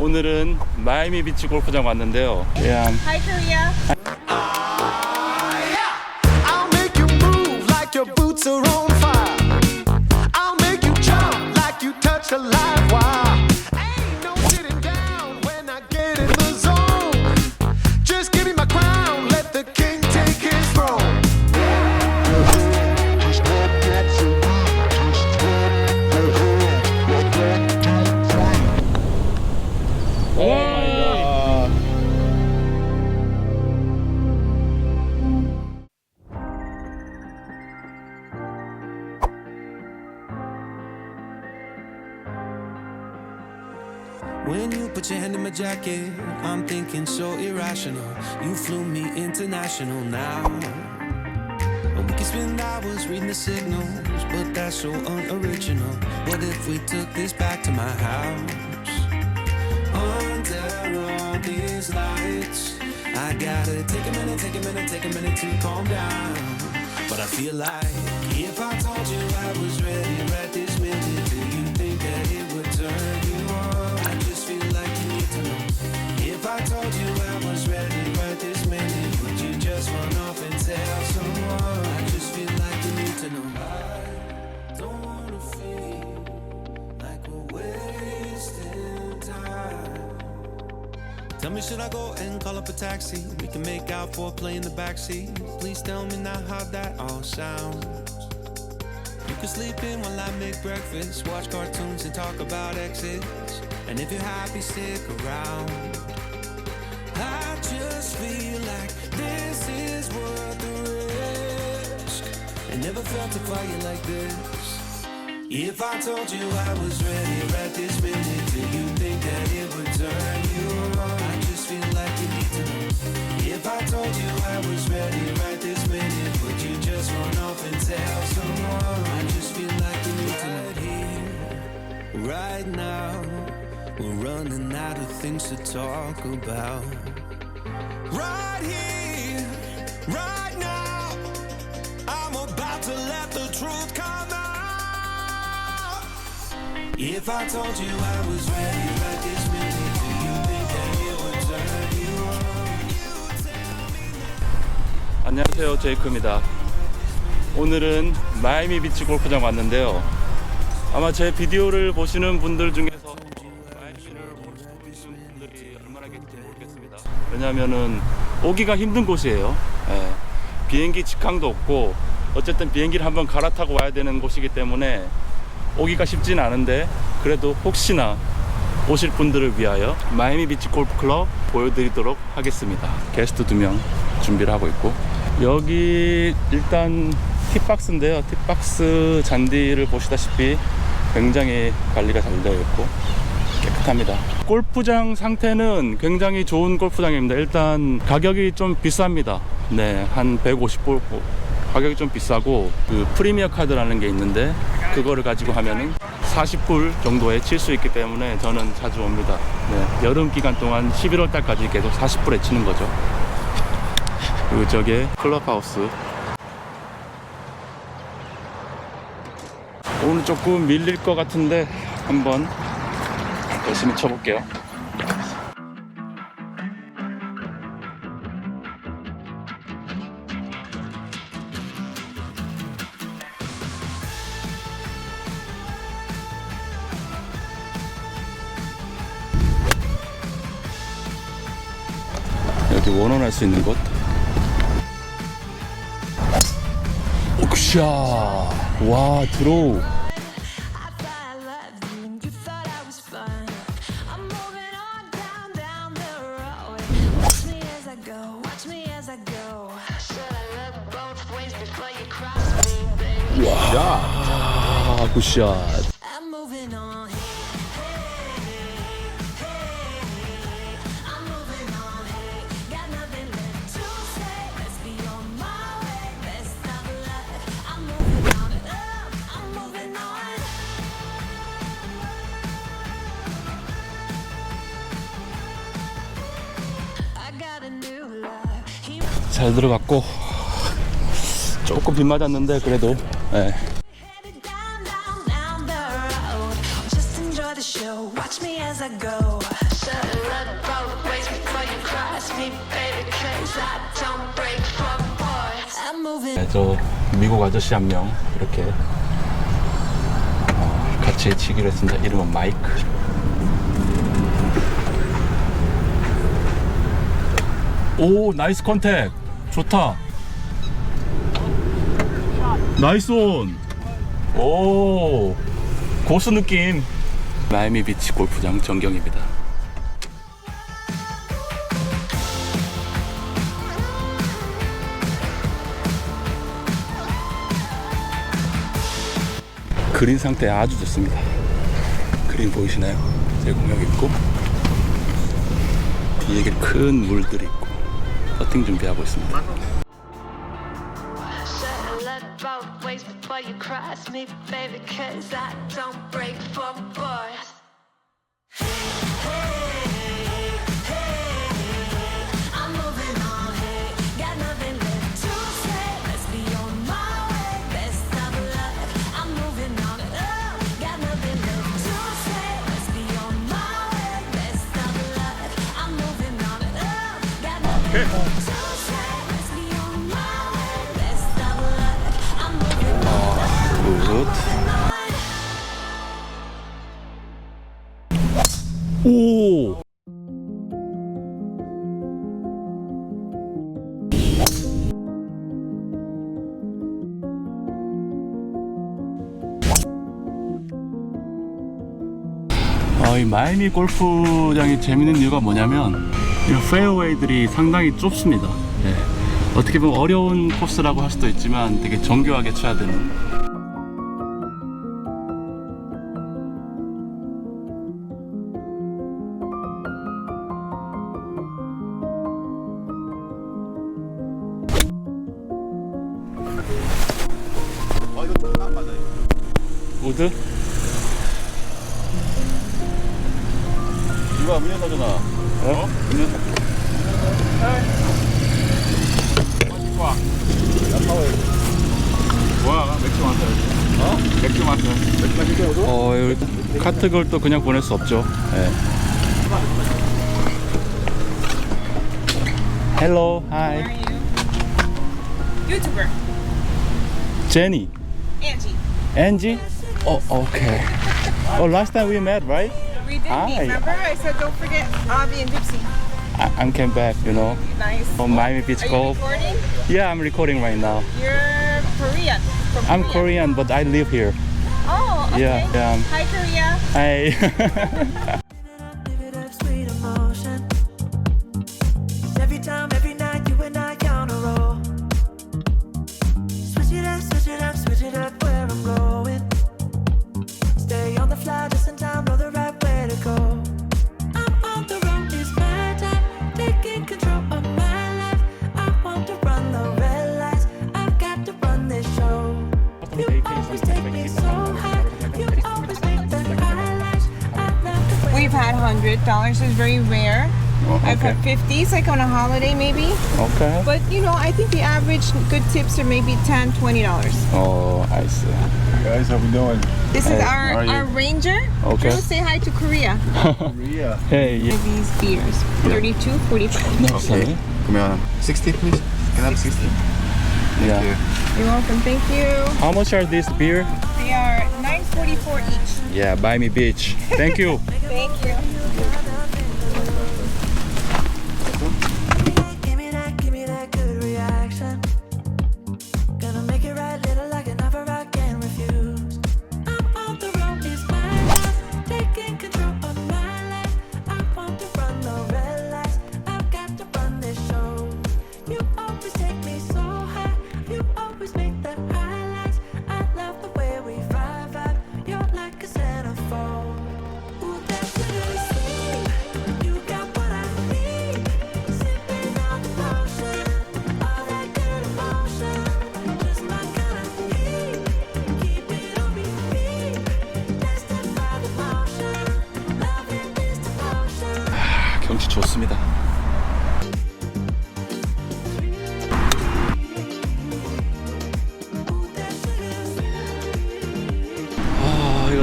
오늘은 마이미 비치 골프장 왔는데요. 야, Hi, Julia. When you put your hand in my jacket, I'm thinking so irrational. You flew me international now. We can spend hours reading the signals, but that's so unoriginal. What if we took this back to my house? Under all these lights, I gotta take a minute, take a minute, take a minute to calm down. But I feel like if I told you I was ready Tell me, should I go and call up a taxi? We can make out for a play in the backseat. Please tell me now how that all sounds. You can sleep in while I make breakfast, watch cartoons and talk about exits. And if you're happy, stick around. I just feel like this is worth the risk. I never felt a fire like this. If I told you I was ready right this minute, do you think that it would turn you on? If I told you I was ready right this minute, would you just run off and tell someone? I just feel like you need to. Right here, right now, we're running out of things to talk about. Right here, right now, I'm about to let the truth come out. If I told you I was ready 안녕하세요. 제이크입니다. 오늘은 마이미 비치 골프장 왔는데요. 아마 제 비디오를 보시는 분들 중에서 마이미를 싶으신 분들이 얼마나 계실지 모르겠습니다. 왜냐하면은 오기가 힘든 곳이에요. 예. 비행기 직항도 없고 어쨌든 비행기를 한번 갈아타고 와야 되는 곳이기 때문에 오기가 쉽진 않은데 그래도 혹시나 오실 분들을 위하여 마이미 비치 골프 클럽 보여드리도록 하겠습니다. 게스트 두 명 준비를 하고 있고 여기 일단 팁박스인데요. 팁박스 잔디를 보시다시피 굉장히 관리가 잘 되어 있고 깨끗합니다. 골프장 상태는 굉장히 좋은 골프장입니다. 일단 가격이 좀 비쌉니다. 네, 한 150불 가격이 좀 비싸고 그 프리미어 카드라는 게 있는데 그거를 가지고 하면은 40불 정도에 칠 수 있기 때문에 저는 자주 옵니다. 네, 여름 기간 동안 11월 달까지 계속 40불에 치는 거죠. 그리고 저게 클럽하우스. 오늘 조금 밀릴 것 같은데 한번 열심히 쳐볼게요. 여기 원원할 수 있는 곳. 오크샤. 와, 드로우. I thought I 잘 들어갔고 조금 빗 맞았는데 그래도 네. 네, 저 미국 아저씨 한 명 이렇게 어, 같이 치기로 했습니다. 이름은 마이크. 오 나이스 컨택 좋다. 나이스 온. 오 고수 느낌. 마이미 비치 골프장 전경입니다. 그린 상태 아주 좋습니다. 그린 보이시나요? 제공력 있고 뒤에 큰 물들이 있고 퍼팅 준비하고 있습니다. Should've let it both ways before you cross me, baby. Cause I don't break for boys. 굿. 오. 어, 이 마이미 골프장이 재밌는 이유가 뭐냐면 이 페어웨이들이 상당히 좁습니다. 예. 어떻게 보면 어려운 코스라고 할 수도 있지만 되게 정교하게 쳐야 되는 우드? 이거 문연 사잖아. 어? 맥주 마셔. 어? 맥주 마셔. 맥주 마실 거도? 어, 여기 카트 걸 또 그냥 보낼 수 없죠. 예. Hello, hi. How are you? YouTuber, Jenny. Angie. Angie? Oh, okay. Oh, last time we met, right? We did Hi. meet, remember? I said don't forget Avi and Gypsy. I, I'm came back, you know, Nice. from Miami Beach Are you Golf. recording? Yeah, I'm recording right now. You're Korean. From I'm Korean, but I live here. Oh, okay. Yeah, yeah. Hi, Korea. Hi. We've had hundred dollars is very rare. Okay. I've had fifties, like on a holiday maybe. Okay. But you know, I think the average good tips are maybe ten, twenty dollars. Oh, I see. Hey guys, how we doing? This hey, is our our ranger. Okay. Drew, say hi to Korea. Korea. Hey. Yeah. These beers, thirty two forty five. 32, 45. Okay. Come on. Sixty, please. Can I have sixty? Yeah. You. You're welcome. Thank you. How much are these beer? They are 9.44 each. Yeah, Miami Beach. Thank you. Thank you.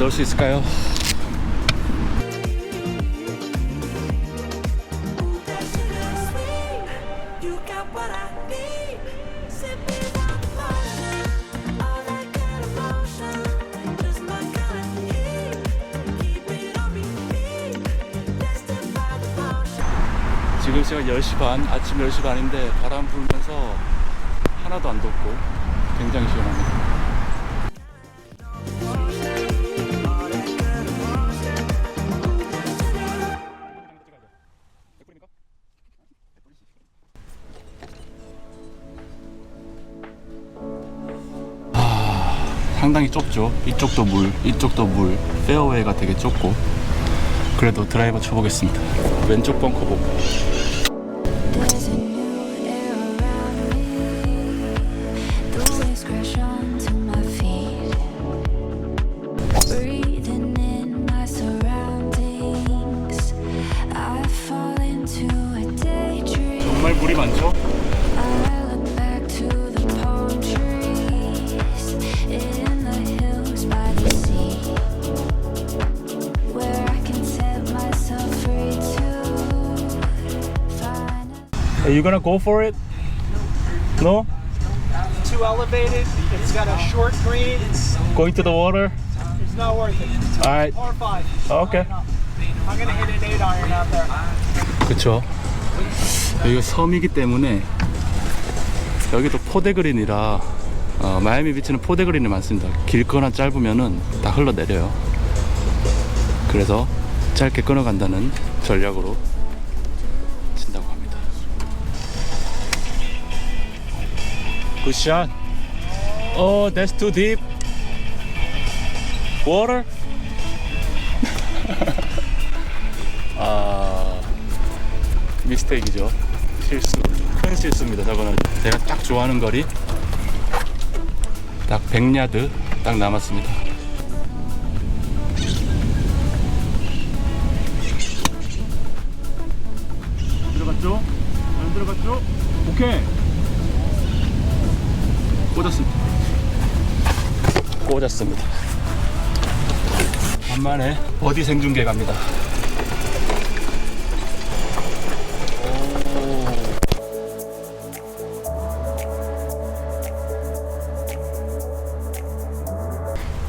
넣을 수 있을까요? 지금 제가 10시 반, 아침 10시 반인데 바람 불면서 하나도 안 덥고 굉장히 시원합니다. 상당히 좁죠. 이쪽도 물, 이쪽도 물. 페어웨이가 되게 좁고. 그래도 드라이버 쳐보겠습니다. 왼쪽 벙커 보고. Are you gonna go for it? No? too elevated. It's got a short green. Going to the water? It's not worth it. Alright. Par five. Okay. I'm gonna hit an eight iron out there. 그쵸. 여기가 섬이기 때문에 여기도 포대그린이라 어, 마이애미 비치는 포대그린이 많습니다. 길거나 짧으면은 다 흘러내려요. 그래서 짧게 끊어간다는 전략으로 굿샷. Oh, that's too deep. Water? 아, 미스테이크죠. 실수. 큰 실수입니다. 저거는 제가 딱 좋아하는 거리. 딱 100야드 딱 남았습니다. 들어갔죠? 안 들어갔죠? 오케이. 꽂았습니다. 꽂았습니다. 간만에 버디 생중계 갑니다.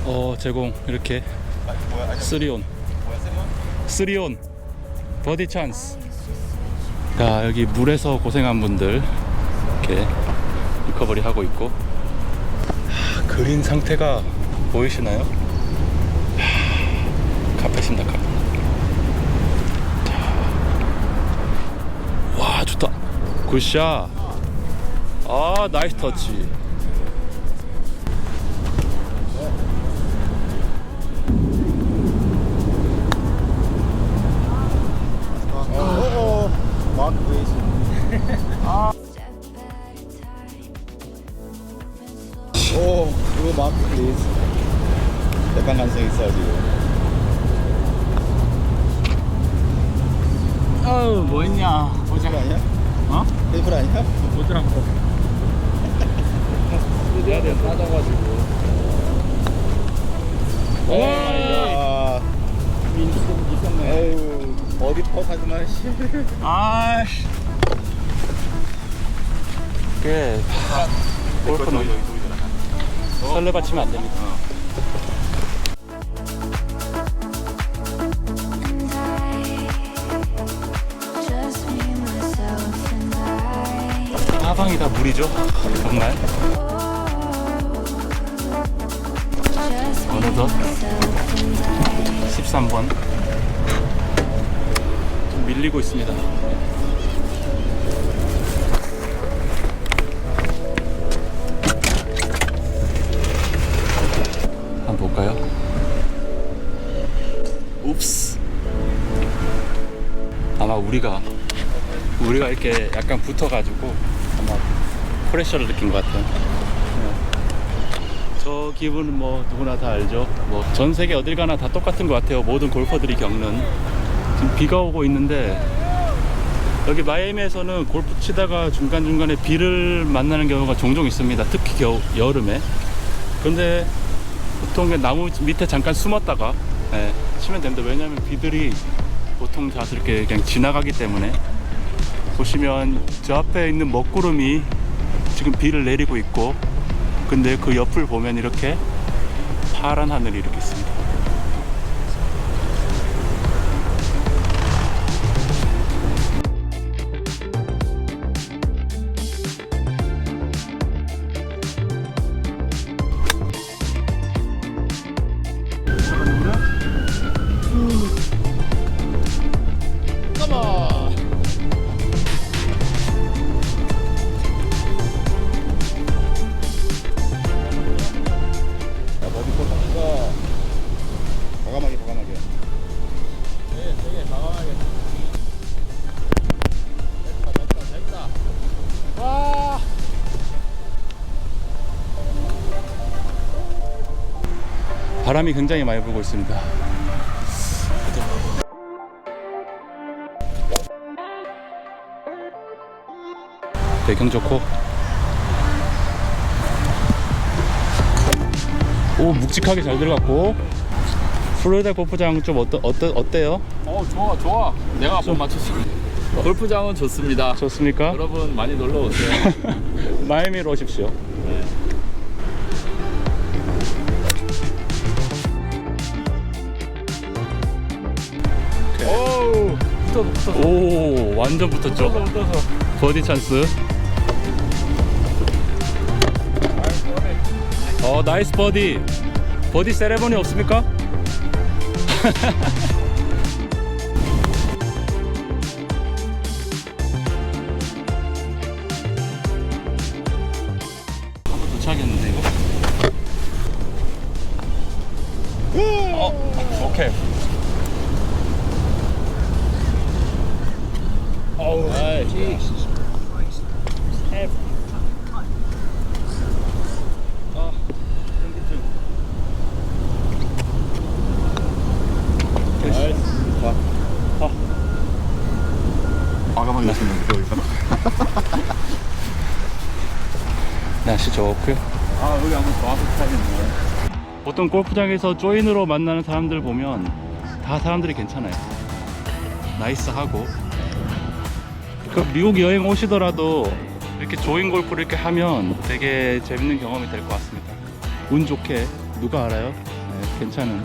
어 제공 이렇게 쓰리온 쓰리온 버디 찬스 자 여기 물에서 고생한 분들 이렇게 리커버리 하고 있고 하, 그린 상태가 보이시나요? 하, 카펫입니다 카펫 자. 와 좋다. 굿샷. 아 나이스 터치. Step 플리즈. 약간 간성 있어요, 지금. 어우 뭐 했냐 보자 페이플 아니야? 어? 페이플 아니야? 보더라고 내야 돼 빠져가지고 아, 민수금 있었네. 에휴, 어디 퍽하지만, 씨. 아씨 그게 골프는 설레 받치면 안 됩니다. 사방이 다 물이죠 정말 어느덧 myself, and I. 13번 좀 밀리고 있습니다 볼까요? 옵스 아마 우리가 우리가 이렇게 약간 붙어가지고 아마 프레셔를 느낀 것 같아요 저 기분은 뭐 누구나 다 알죠. 뭐 전 세계 어딜 가나 다 똑같은 것 같아요. 모든 골퍼들이 겪는 지금 비가 오고 있는데 여기 마이애미에서는 골프 치다가 중간 중간에 비를 만나는 경우가 종종 있습니다. 특히 겨우 여름에. 그런데 보통 그냥 나무 밑에 잠깐 숨었다가 예, 치면 됩니다. 왜냐하면 비들이 보통 자연스럽게 그냥 지나가기 때문에 보시면 저 앞에 있는 먹구름이 지금 비를 내리고 있고 근데 그 옆을 보면 이렇게 파란 하늘이 이렇게 있습니다. 바람이 굉장히 많이 불고 있습니다. 배경 좋고 오 묵직하게 잘 들어갔고 플로리다 골프장 좀 어떠, 어떠, 어때요? 어 좋아 좋아. 내가 못 맞췄어. 골프장은 좋습니다. 좋습니까? 여러분 많이 놀러 오세요. 마이애미로 오십시오. 오 붙어서 붙어서 오 완전 붙었죠? 붙어서 붙어서. 버디 찬스. 어 나이스 버디. 버디 세레머니 없습니까? 도착했는데 이거? 어 오케이. 어우 과감하게 했으면 좋겠다. 날씨 좋고요. 아 여기 한번 와서 타겠네. 보통 골프장에서 조인으로 만나는 사람들 보면 다 사람들이 괜찮아요. 나이스하고. 그 미국 여행 오시더라도 이렇게 조인 골프를 이렇게 하면 되게 재밌는 경험이 될 것 같습니다. 운 좋게 누가 알아요? 네, 괜찮은.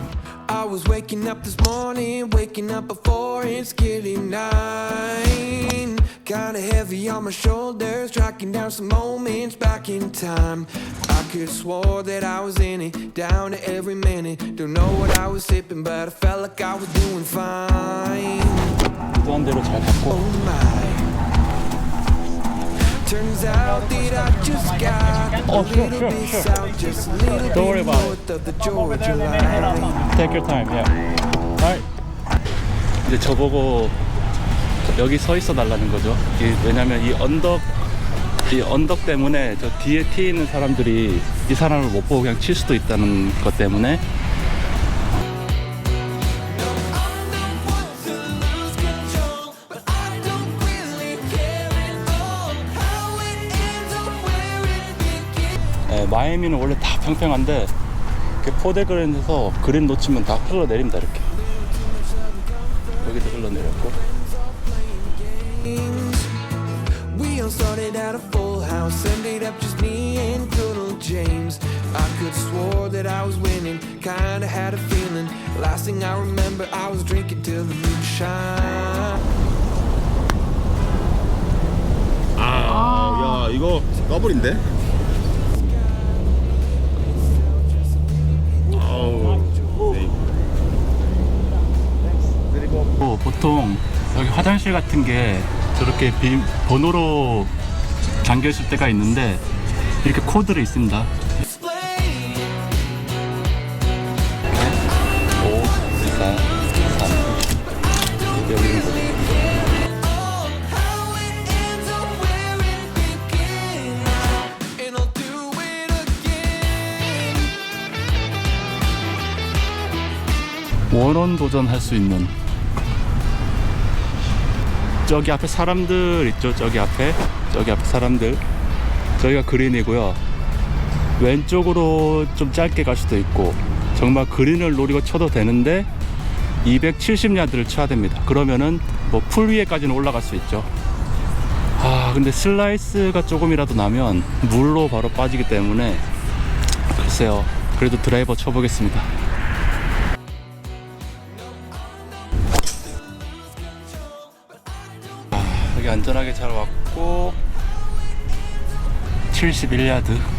I was waking up this morning, waking up before it's getting nine. Kinda heavy on my shoulders, tracking down some moments back in time. I could swore that I was in it, down to every minute. Don't know what I was sipping, but I felt like I was doing fine. 의도한 대로 잘 갔고 Oh my. Turns out that I just got a Oh, sure, little sure, bit sure. south, just a little Don't worry bit about it. north of the Georgia line. Take your time, yeah. Alright. 이제 저보고 여기 서 있어 달라는 거죠. 이- 왜냐면 이 언덕 이 언덕 때문에 저 뒤에 있는 사람들이 이 사람을 못 보고 그냥 칠 수도 있다는 것 때문에 마이애미는 원래 다 평평한데 이렇게 포대그랜에서 그린 놓치면 다 흘러내립니다 이렇게. 여기도 흘러내렸고. A full house, ended 또 보통 여기 화장실 같은 게 저렇게 비, 번호로 잠겨 있을 때가 있는데 이렇게 코드를 있습니다. 5, 4, 3 여기 있는 거죠. And I'll do it again. 원원 도전할 수 있는 저기 앞에 사람들 있죠? 저기 앞에? 저기 앞에 사람들. 저기가 그린이고요. 왼쪽으로 좀 짧게 갈 수도 있고 정말 그린을 노리고 쳐도 되는데 270야드를 쳐야 됩니다. 그러면은 뭐 풀 위에까지는 올라갈 수 있죠. 아 근데 슬라이스가 조금이라도 나면 물로 바로 빠지기 때문에 글쎄요. 그래도 드라이버 쳐보겠습니다 안전하게 잘 왔고 71야드